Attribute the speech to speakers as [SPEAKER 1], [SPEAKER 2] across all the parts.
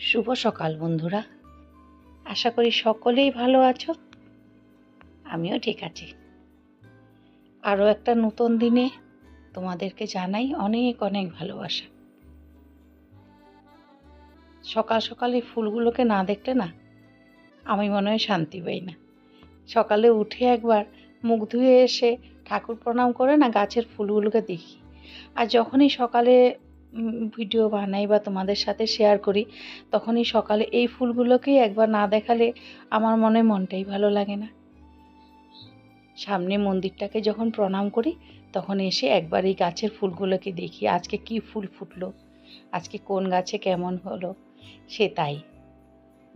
[SPEAKER 1] শুভ সকাল, বন্ধুরা। আশা করি সকলেই ভালো আছো। আমিও ঠিক আছি। আরও একটা নতুন দিনে তোমাদেরকে জানাই অনেক অনেক ভালোবাসা। সকাল সকাল এই ফুলগুলোকে না দেখলে না আমি মনে হয় শান্তি পাই না। সকালে উঠে একবার মুখ ধুয়ে এসে ঠাকুর প্রণাম করে না গাছের ফুলগুলোকে দেখি। আর যখনই সকালে ভিডিও বানাই বা তোমাদের সাথে শেয়ার করি, তখনই সকালে এই ফুলগুলোকেই একবার না দেখালে আমার মনে মনটাই ভালো লাগে না। সামনে মন্দিরটাকে যখন প্রণাম করি, তখন এসে একবার এই গাছের ফুলগুলোকে দেখি, আজকে কি ফুল ফুটলো, আজকে কোন গাছে কেমন হলো, সে তাই।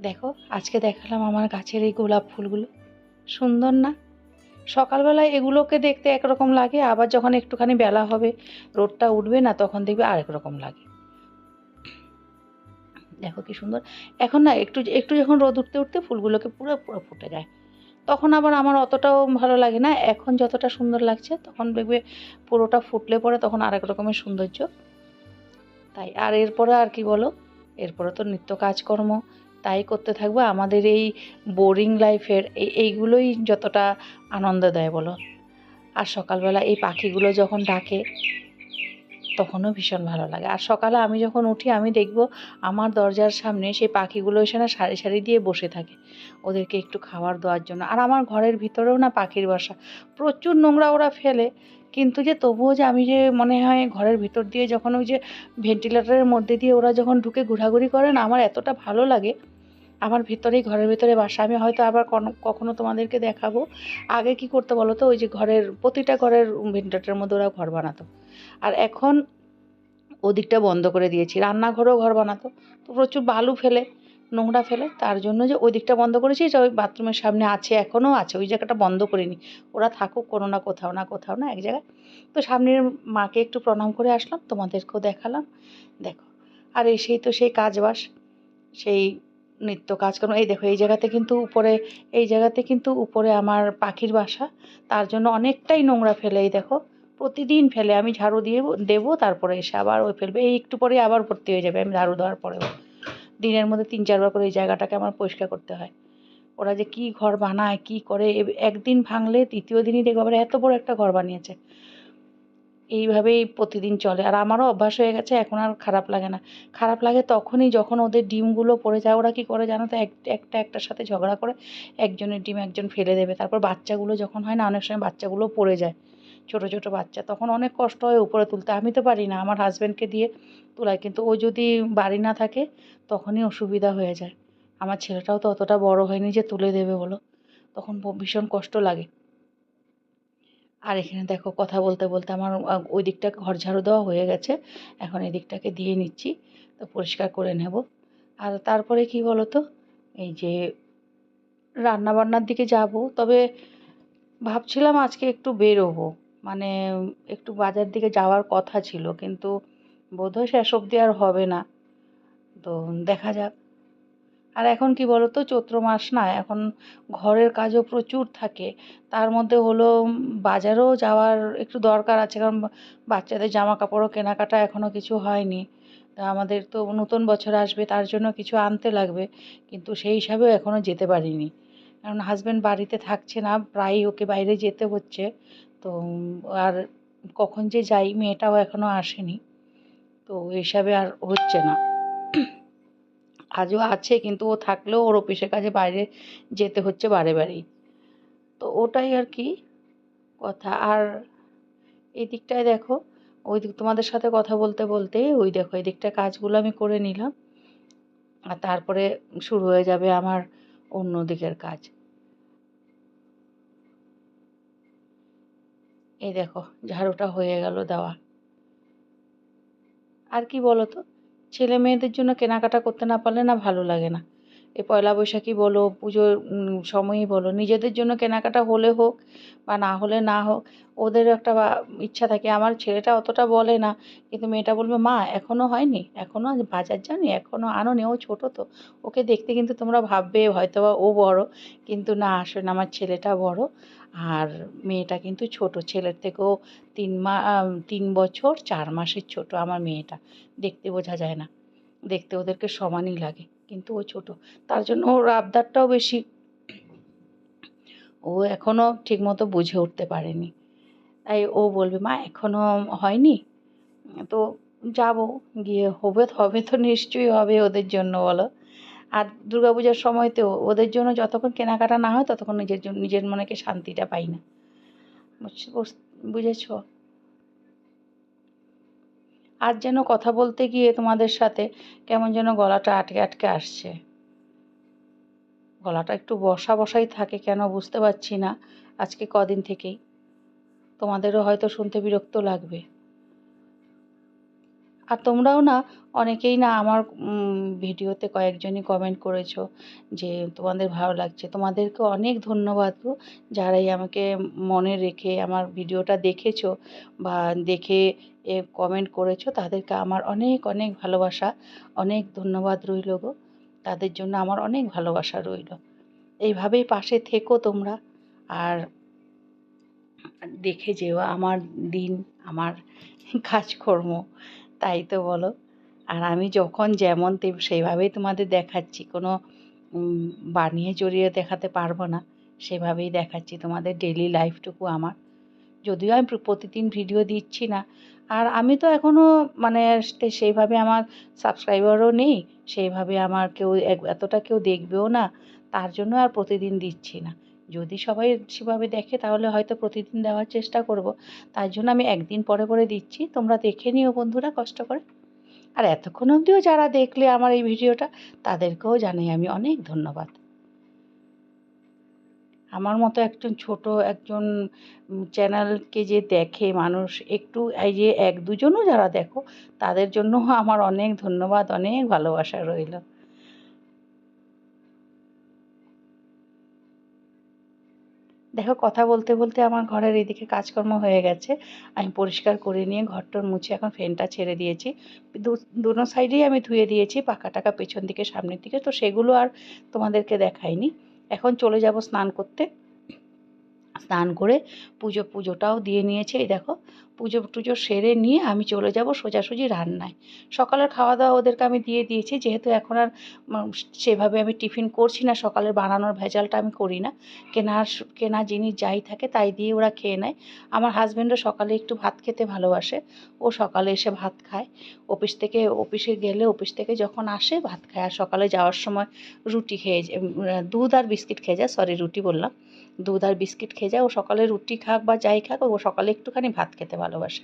[SPEAKER 1] দেখো, আজকে দেখালাম আমার গাছের এই গোলাপ ফুলগুলো। সুন্দর না? সকালবেলায় এগুলোকে দেখতে একরকম লাগে, আবার যখন একটুখানি বেলা হবে, রোদটা উঠবে না, তখন দেখবে আরেক রকম লাগে। দেখো কি সুন্দর। এখন না, একটু একটু যখন রোদ উঠতে উঠতে ফুলগুলোকে পুরো পুরো ফুটে যায়। তখন আবার আমার অতটাও ভালো লাগে না। এখন যতটা সুন্দর লাগছে, তখন দেখবে পুরোটা ফুটলে পরে তখন আরেক রকমের সৌন্দর্য। তাই, আর এরপরে আর কি বলো? এরপরে তো নিত্য কাজকর্ম তাই করতে থাকব। আমাদের এই বোরিং লাইফের এই এইগুলোই যতটা আনন্দ দেয় বলো। আর সকালবেলা এই পাখিগুলো যখন ডাকে তখনও ভীষণ ভালো লাগে। আর সকালে আমি যখন উঠি, আমি দেখব আমার দরজার সামনে সেই পাখিগুলো এসে না সারি সারি দিয়ে বসে থাকে। ওদেরকে একটু খাবার দেওয়ার জন্য। আর আমার ঘরের ভিতরেও না পাখির বাসা। প্রচুর নোংরা ওরা ফেলে। কিন্তু যে তবুও যে আমি যে মনে হয় ঘরের ভিতর দিয়ে যখন ওই যে ভেন্টিলেটরের মধ্যে দিয়ে ওরা যখন ঢুকে ঘোরাঘুরি করে না, আমার এতটা ভালো লাগে। আমার ভিতরেই ঘরের ভিতরে বাসা। আমি হয়তো আবার কখনো তোমাদেরকে দেখাবো। আগে কি করতে বলো তো ওই যে ঘরের, প্রতিটা ঘরের ভেন্টিলেটরের মধ্যে ওরা ঘর বানাতো। আর এখন ওদিকটা বন্ধ করে দিয়েছি। রান্নাঘরেও ঘর বানাতো, তো প্রচুর বালু ফেলে, নোংরা ফেলে, তার জন্য যে ওই দিকটা বন্ধ করেছি, যে ওই বাথরুমের সামনে আছে, এখনও আছে, ওই জায়গাটা বন্ধ করিনি। ওরা থাকুক কোনো না কোথাও না কোথাও না, এক জায়গায়। তো সামনের মাকে একটু প্রণাম করে আসলাম, তোমাদেরকেও দেখালাম। দেখো, আর এই সেই তো সেই কাজবাস, সেই নিত্য কাজকর্ম। এই দেখো, এই জায়গাতে কিন্তু উপরে, এই জায়গাতে কিন্তু উপরে আমার পাখির বাসা, তার জন্য অনেকটাই নোংরা ফেলে, এই দেখো। প্রতিদিন ফেলে আমি ঝাড়ু দিয়ে দেবো, তারপরে এসে আবার ওই ফেলবে। এই একটু পরেই আবার ভর্তি হয়ে যাবে, আমি ঝাড়ু দেওয়ার পরেও। দিনের মধ্যে তিন, চারবার করে এই জায়গাটাকে আমার পরিষ্কার করতে হয়। ওরা যে কি ঘর বানায়, কি করে একদিন ভাঙলে দ্বিতীয় দিনই দেখব আবার এত বড় একটা ঘর বানিয়েছে। এইভাবেই প্রতিদিন চলে। আর আমারও অভ্যাস হয়ে গেছে, এখন আর খারাপ লাগে না। খারাপ লাগে তখনই যখন ওদের ডিমগুলো পড়ে যায়, ওরা কি করে জানো তো, এক, একটা, একটার সাথে ঝগড়া করে একজনের ডিম একজন ফেলে দেবে। তারপর বাচ্চাগুলো যখন হয় না, অনেক সময় বাচ্চাগুলো পড়ে যায়। ছোট ছোট বাচ্চা, তখন অনেক কষ্ট হয় উপরে তুলতে। আমি তো পারি না, আমার হাজব্যান্ডকে দিয়ে তোলায় কিন্তু ও যদি বাড়ি না থাকে, তখনই অসুবিধা হয়ে যায়। আমার ছেলেটাও তো অতটা বড় হয়নি যে তুলে দেবে বলো। তখন ভীষণ কষ্ট লাগে। আর এখানে দেখো, কথা বলতে বলতে আমার ওই দিকটা ঘর ঝাড়ু দেওয়া হয়ে গেছে। এখন এই দিকটাকে দিয়ে নিচ্ছি, তো পরিষ্কার করে নেব। আর তারপরে কি বলো তো এই যে রান্না বান্নার দিকে যাব, তবে ভাবছিলাম আজকে একটু বেরোবো। মানে একটু বাজার দিকে যাওয়ার কথা ছিল, কিন্তু বোধহয় শেষ অবধি আর হবে না। তো দেখা যাক। আর এখন কি বলো তো চৈত্র মাস না, এখন ঘরের কাজও প্রচুর থাকে। তার মধ্যে হলো বাজারেও যাওয়ার একটু দরকার আছে, কারণ বাচ্চাদের জামা কাপড়ও কেনাকাটা এখনও কিছু হয়নি। তা আমাদের তো নতুন বছর আসবে, তার জন্য কিছু আনতে লাগবে, কিন্তু সেই হিসাবেও এখনও যেতে পারিনি। কারণ হাজব্যান্ড বাড়িতে থাকছে না, প্রায়ই ওকে বাইরে যেতে হচ্ছে। তো, আর কখন যে যাই মেয়েটাও এখনও আসেনি। তো এই হিসাবে আর হচ্ছে না। আজও আছে, কিন্তু ও থাকলেও ওর অফিসের কাজে বাইরে যেতে হচ্ছে বারে বারেই। তো ওটাই আর কি কথা। আর এই দিকটায় দেখো, ওই দিক তোমাদের সাথে কথা বলতে বলতে ওই দেখো, এই দিকটা কাজগুলো আমি করে নিলাম। আর তারপরে শুরু হয়ে যাবে আমার অন্য দিকের কাজ। এই দেখো, ঝাড়ুটা হয়ে গেল দেওয়া। আর কি বলো তো ছেলে মেয়েদের জন্য কেনাকাটা করতে না পারলে না ভালো লাগে না। এই পয়লা বৈশাখী বলো, পুজোর সময়ই বলো, নিজেদের জন্য কেনাকাটা হলে হোক বা না হলে না হোক ওদের একটা ইচ্ছা থাকে। আমার ছেলেটা অতটা বলে না, কিন্তু মেয়েটা বলবে, মা, এখনও হয়নি, এখনও বাজার যাওনি এখনও আনোনি, ও ছোটো তো, ওকে দেখতে কিন্তু তোমরা ভাববে হয়তো বা ও বড়, কিন্তু না, আসলে আমার ছেলেটা বড়, আর মেয়েটা কিন্তু ছোট, ছেলের থেকেও তিন মা তিন বছর, চার মাসের ছোট আমার মেয়েটা, দেখতে বোঝা যায় না, দেখতে ওদেরকে সমানই লাগে। কিন্তু ও ছোট। তার জন্য ওর আবদারটাও বেশি। ও এখনও ঠিকমতো বুঝে উঠতে পারেনি। তাই ও বলবে, মা এখনও হয়নি? তো যাব। গিয়ে হবে হবে তো নিশ্চয়ই হবে ওদের জন্য বলো। আর দুর্গাপূজার সময়তেও ওদের জন্য যতক্ষণ কেনাকাটা না হয়, ততক্ষণ নিজের জন্য নিজের মনেকে শান্তিটা পাই না। বুঝ- বুঝ- বুঝেছ? আজ যেন কথা বলতে গিয়ে তোমাদের সাথে কেমন যেন গলাটা আটকে আটকে আসছে। গলাটা একটু বসা বসাই থাকে কেন বুঝতে পারছি না আজকে কদিন থেকেই। তোমাদেরও হয়তো শুনতে বিরক্ত লাগবে। আর তোমরাও না অনেকেই না আমার ভিডিওতে কয়েকজনই কমেন্ট করেছ যে তোমাদের ভালো লাগছে। তোমাদেরকে অনেক ধন্যবাদ গো। যারাই আমাকে মনে রেখে আমার ভিডিওটা দেখেছ বা দেখে এ কমেন্ট করেছ, তাদেরকে আমার অনেক অনেক ভালোবাসা। অনেক ধন্যবাদ রইল গো। তাদের জন্য আমার অনেক ভালোবাসা রইল। এইভাবেই পাশে থেকো তোমরা। আর দেখে যেও আমার দিন, আমার কাজকর্ম। তাই তো বলো। আর আমি যখন যেমন তেম, সেইভাবেই তোমাদের দেখাচ্ছি। কোনো বানিয়ে চড়িয়ে দেখাতে পারব না। সেভাবেই দেখাচ্ছি তোমাদের ডেলি লাইফটুকু আমার। যদিও আমি প্রতিদিন ভিডিও দিচ্ছি না। আর আমি তো এখনও মানে সেইভাবে আমার সাবস্ক্রাইবারও নেই। সেইভাবে আমার কেউ এতটা কেউ দেখবেও না। তার জন্য আর প্রতিদিন দিচ্ছি না। যদি সবাই সেভাবে দেখে, তাহলে হয়তো প্রতিদিন দেওয়ার চেষ্টা করব। তার জন্য আমি একদিন পরে পরে দিচ্ছি। তোমরা দেখে নিও বন্ধুরা কষ্ট করে। আর এতক্ষণ অবধিও যারা দেখলে আমার এই ভিডিওটা, তাদেরকেও জানাই আমি অনেক ধন্যবাদ। আমার মতো একজন ছোট একজন চ্যানেলকে যে দেখে মানুষ, একটু এই যে এক দুজনও যারা দেখো, তাদের জন্য আমার অনেক ধন্যবাদ, অনেক ভালোবাসা রইল। দেখো, কথা বলতে বলতে আমার ঘরের এদিকে কাজকর্ম হয়ে গেছে। আমি পরিষ্কার করে নিয়ে ঘরটর মুছে এখন ফ্যানটা ছেড়ে দিয়েছি। দুনো সাইডেই আমি ধুয়ে দিয়েছি, পাকা টাকা পেছন দিকে, সামনের দিকে। তো সেগুলো আর তোমাদেরকে দেখাইনি। এখন চলে যাব স্নান করতে। স্নান করে পুজো, পুজোটাও দিয়ে নিয়েছে। এই দেখো, পুজো, টুজো সেরে নিয়ে আমি চলে যাব সোজাসুজি রান্নায়। সকালের খাওয়া দাওয়া ওদেরকে আমি দিয়ে দিয়েছি, যেহেতু এখন আর সেভাবে আমি টিফিন করছি না, সকালের বানানোর ভেজালটা আমি করি না। কেনার কেনা জিনিস যাই থাকে তাই দিয়ে ওরা খেয়ে নেয়। আমার হাজব্যান্ডও সকালে একটু ভাত খেতে ভালোবাসে, ও সকালে এসে ভাত খায়। অফিস থেকে, অফিসে গেলে, অফিস থেকে যখন আসে ভাত খায়। আর সকালে যাওয়ার সময় রুটি খেয়ে দুধ আর বিস্কিট খেয়ে যায়, সরি রুটি বললাম। দুধ আর বিস্কিট খেয়ে যায়, ও সকালে রুটি খাক বা যাই খাক, ও সকালে একটুখানি ভাত খেতে ভালোবাসে।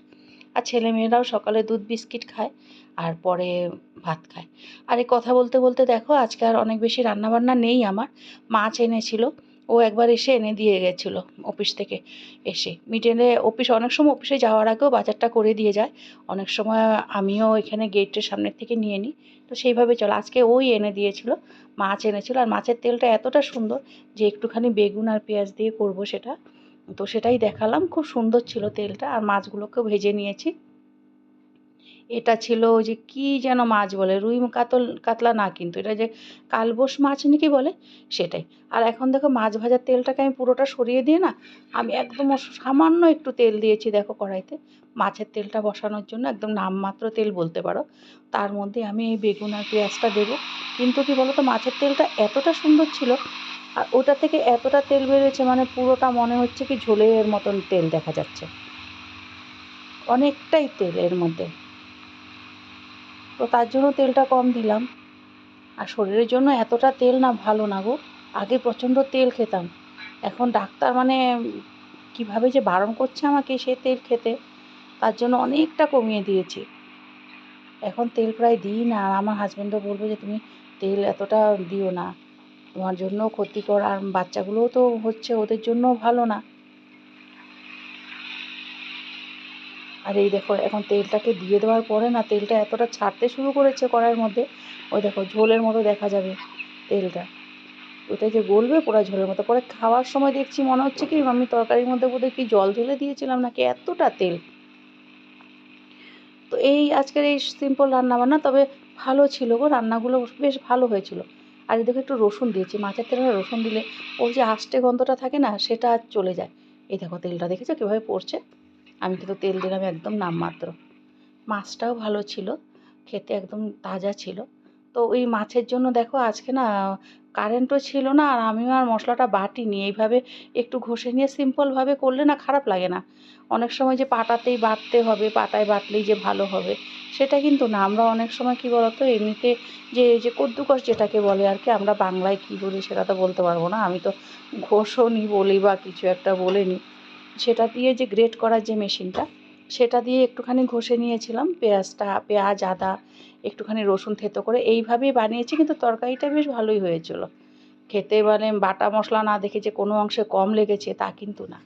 [SPEAKER 1] আর ছেলে মেয়েরাও সকালে দুধ বিস্কিট খায় আর পরে ভাত খায়। আর এই কথা বলতে বলতে দেখো, আজকে আর অনেক বেশি রান্নাবান্না নেই আমার। মাছ এনেছিল ও একবার এসে এনে দিয়ে গেছিল অফিস থেকে এসে। মিটেনে অফিস অনেক সময় অফিসে যাওয়ার আগেও বাজারটা করে দিয়ে যায়। অনেক সময় আমিও এখানে গেটের সামনের থেকে নিয়ে নিই। তো সেইভাবে চলো। আজকে ওই এনে দিয়েছিল, মাছ এনেছিল। আর মাছের তেলটা এতটা সুন্দর যে একটুখানি বেগুন আর পেঁয়াজ দিয়ে করব সেটা। তো সেটাই দেখালাম। খুব সুন্দর ছিল তেলটা। আর মাছগুলোকেও ভেজে নিয়েছি। এটা ছিল ওই যে কি যেন মাছ বলে, রুই কাতল, কাতলা না কিন্তু, এটা যে কালবোস মাছ নাকি বলে, সেটাই। আর এখন দেখো মাছ ভাজার তেলটাকে আমি পুরোটা সরিয়ে দিয়ে না, আমি একদম সামান্য একটু তেল দিয়েছি দেখো কড়াইতে। মাছের তেলটা বসানোর জন্য একদম নামমাত্র তেল বলতে পারো। তার মধ্যে আমি এই বেগুন আর পেঁয়াজটা দেবো। কিন্তু কি বলতো, মাছের তেলটা এতটা সুন্দর ছিল, আর ওটা থেকে এতটা তেল বেরিয়েছে মানে পুরোটা মনে হচ্ছে কি ঝোলের মতন তেল দেখা যাচ্ছে। অনেকটাই তেল এর মধ্যে। তো তার জন্য তেলটা কম দিলাম। আর শরীরের জন্য এতটা তেল না ভালো না গো। আগে প্রচণ্ড তেল খেতাম। এখন ডাক্তার মানে কীভাবে যে বারণ করছে আমাকে সে তেল খেতে, তার জন্য অনেকটা কমিয়ে দিয়েছি। এখন তেল প্রায় দিই না। আর আমার হাজব্যান্ডও বলবে যে, তুমি তেল এতটা দিও না। তোমার জন্য ক্ষতিকর। আর বাচ্চাগুলোও তো হচ্ছে, ওদের জন্য ভালো না। আর এই দেখো, এখন তেলটাকে দিয়ে দেওয়ার পরে না তেলটা এতটা ছাড়তে শুরু করেছে কড়াইয়ের মধ্যে, ওই দেখো ঝোলের মতো দেখা যাবে তেলটা। ওটা যে গলবে পুরো ঝোলের মতো। পরে খাওয়ার সময় দেখছি মনে হচ্ছে কি, আমি তরকারির মধ্যে বোধহয় কি জল ঢেলে দিয়েছিলাম নাকি এতটা তেল। তো এই আজকের এই সিম্পল রান্না বান্না তবে ভালো ছিল গো, রান্নাগুলো বেশ ভালো হয়েছিল। আর দেখো একটু রসুন দিয়েছি, মাছের তেলে রসুন দিলে ওর যে আষ্টে গন্ধটা থাকে না, সেটা চলে যায়। এই দেখো তেলটা দেখেছ কীভাবে পড়ছে? আমি কিন্তু তেল দিলাম একদম নামমাত্র। মাছটাও ভালো ছিল, খেতে একদম তাজা ছিল। তো ওই মাছের জন্য দেখো আজকে না কারেন্টও ছিল না, আর আমিও আর মশলাটা বাটিনি। এইভাবে একটু ঘষে নিয়ে সিম্পলভাবে করলে না খারাপ লাগে না। অনেক সময় যে পাটাতেই বাটতে হবে পাটায় বাটলেই যে ভালো হবে, সেটা কিন্তু না। আমরা অনেক সময় কী বলতো, এমনিতে যে যে কদ্দুকস যেটাকে বলে আর কি, আমরা বাংলায় কী বলি সেটা তো বলতে পারব না। আমি তো ঘষণই বলি বা কিছু একটা বলে নিই সেটা দিয়ে যে গ্রেট করার যে মেশিনটা সেটা দিয়ে একটুখানি ঘষে নিয়েছিলাম, পেঁয়াজটা, পেঁয়াজ, আদা, একটুখানি রসুন থেতো করে এইভাবেই বানিয়েছি, কিন্তু তরকারিটা বেশ ভালোই হয়েছিল। খেতে মানে বাটা মশলা না দেখে যে কোনো অংশে কম লেগেছে তা কিন্তু না।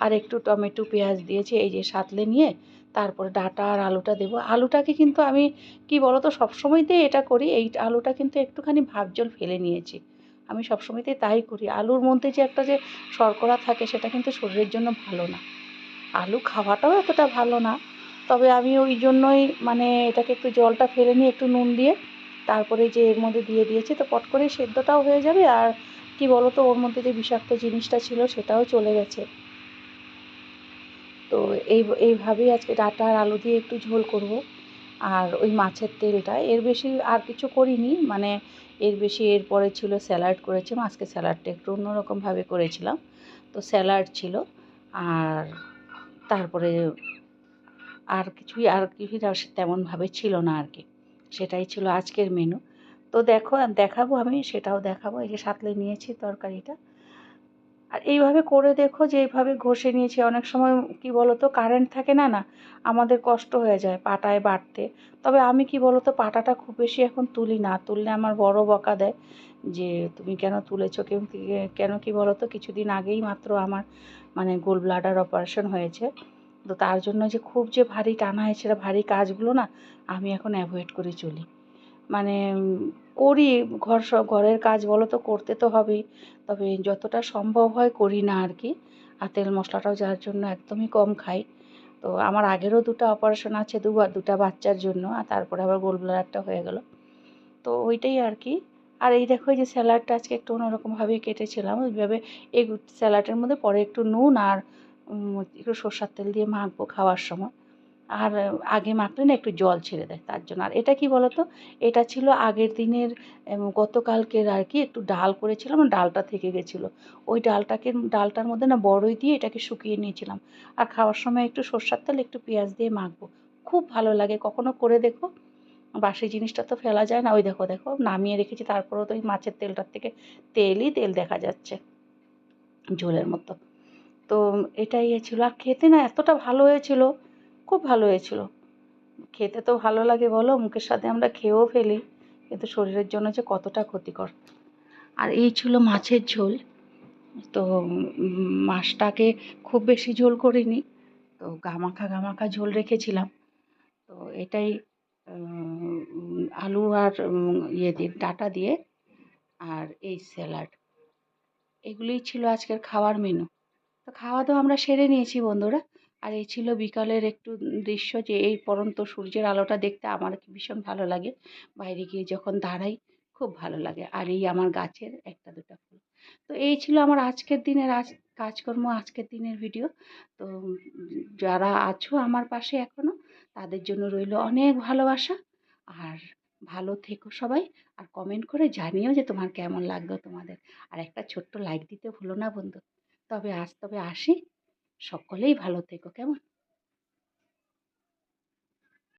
[SPEAKER 1] আর একটু টমেটো, পেঁয়াজ দিয়েছি, এই যে সাতলে নিয়ে তারপরে ডাঁটা আর আলুটা দেবো। আলুটাকে কিন্তু আমি, কি বলো তো সবসময়তেই এটা করি, এই আলুটা কিন্তু একটুখানি ভাব জল ফেলে নিয়েছি। আমি সবসময়তেই তাই করি। আলুর মধ্যে যে একটা যে শর্করা থাকে, সেটা কিন্তু শরীরের জন্য ভালো না। আলু খাওয়াটাও এতটা ভালো না। তবে আমি ওই জন্যই মানে এটাকে একটু জলটা ফেলে নিয়ে একটু নুন দিয়ে তারপরে যে এর মধ্যে দিয়ে দিয়েছি, তো পট করে সেদ্ধটাও হয়ে যাবে। আর কি বলো তো ওর মধ্যে যে বিষাক্ত জিনিসটা ছিল, সেটাও চলে গেছে। তো এই, এইভাবেই আজকে ডাঁটা আর আলু দিয়ে একটু ঝোল করব। আর ওই মাছের তেলটা। এর বেশি আর কিছু করিনি মানে এর বেশি এরপরে ছিল স্যালাড করেছি আজকে স্যালাডটা একটু অন্যরকমভাবে করেছিলাম। তো স্যালাড ছিল, আর তারপরে আর কিছুই আর কিছুই তেমনভাবে ছিল না আর কি। সেটাই ছিল আজকের মেনু তো দেখো, দেখাবো আমি, সেটাও দেখাবো। এই যে সাতলে নিয়েছি তরকারিটা। আর এইভাবে করে দেখো যে এইভাবে ঘষে নিয়েছি। অনেক সময় কি বলো তো কারেন্ট থাকে না না, আমাদের কষ্ট হয়ে যায় পাটায় বাটতে তবে আমি কি বলো তো পাটাটা খুব বেশি এখন তুলি না। তুললে আমার বড় বকা দেয় যে, তুমি কেন তুলেছো? কেউ কেন কি বলো তো কিছুদিন আগেই মাত্র আমার মানে গোল ব্লাডার অপারেশন হয়েছে। তো তার জন্য যে খুব যে ভারী টানা হয় সেটা ভারী কাজগুলো না, আমি এখন অ্যাভয়েড করে চলি। মানে করি ঘর সব ঘরের কাজ বলো তো করতে তো হবেই। তবে যতটা সম্ভব হয় করি না আর কি। আর তেল মশলাটাও যার জন্য একদমই কম খাই। তো আমার আগেরও দুটো অপারেশন আছে দুবার দুটা বাচ্চার জন্য, আর তারপরে আবার গোল ব্লাডারটা হয়ে গেল। তো ওইটাই আর কি। আর এই দেখো যে স্যালাডটা আজকে একটু অন্যরকমভাবেই কেটেছিলাম। ওইভাবে এই স্যালাডের মধ্যে পরে একটু নুন আর একটু সর্ষার তেল দিয়ে মাখবো খাওয়ার সময়। আর আগে মাখলে না একটু জল ছেড়ে দেয় তার জন্য। আর এটা কি বলতো? এটা ছিল আগের দিনের গতকালকের আর কি একটু ডাল করেছিলাম, ডালটা থেকে গেছিল। ওই ডালটাকে, ডালটার মধ্যে না বড়ই দিয়ে এটাকে শুকিয়ে নিয়েছিলাম। আর খাওয়ার সময় একটু সর্ষার তেল, একটু পেঁয়াজ দিয়ে মাখবো। খুব ভালো লাগে, কখনো করে দেখো। বাসি জিনিসটা তো ফেলা যায় না। ওই দেখো দেখো, নামিয়ে রেখেছি, তারপরেও তো ওই মাছের তেলটার থেকে তেলই তেল দেখা যাচ্ছে, ঝোলের মতো। তো এটাই ছিল। আর খেতে না এতটা ভালো হয়েছিল খুব ভালো হয়েছিল। খেতে তো ভালো লাগে বলো, মুখের সাথে আমরা খেয়েও ফেলি, কিন্তু শরীরের জন্য যে কতটা ক্ষতিকর। আর এই ছিল মাছের ঝোল। তো মাছটাকে খুব বেশি ঝোল করিনি, তো গামাখা গামাখা ঝোল রেখেছিলাম। তো এটাই আলু আর ইয়ে দিয়ে, ডাটা দিয়ে, আর এই স্যালাড। এগুলোই ছিল আজকের খাওয়ার মেনু। তো খাওয়া দাওয়া আমরা সেরে নিয়েছি বন্ধুরা। আর এই ছিল বিকালের একটু দৃশ্য যে এই পরন্ত সূর্যের আলোটা দেখতে আমার ভীষণ ভালো লাগে। বাইরে গিয়ে যখন দাঁড়াই খুব ভালো লাগে। আর এই আমার গাছের একটা দুটা ফুল। তো এই ছিল আমার আজকের দিনের আজ কাজকর্ম, আজকের দিনের ভিডিও। তো যারা আছো আমার পাশে এখনও তাদের জন্য রইল অনেক ভালোবাসা। আর ভালো থেকো সবাই। আর কমেন্ট করে জানিও যে তোমার কেমন লাগল তোমাদের। আর একটা ছোট্ট লাইক দিতে ভুলো না বন্ধু। তবে আজ তবে আসি। সকলেই ভালো থেকো কেমন?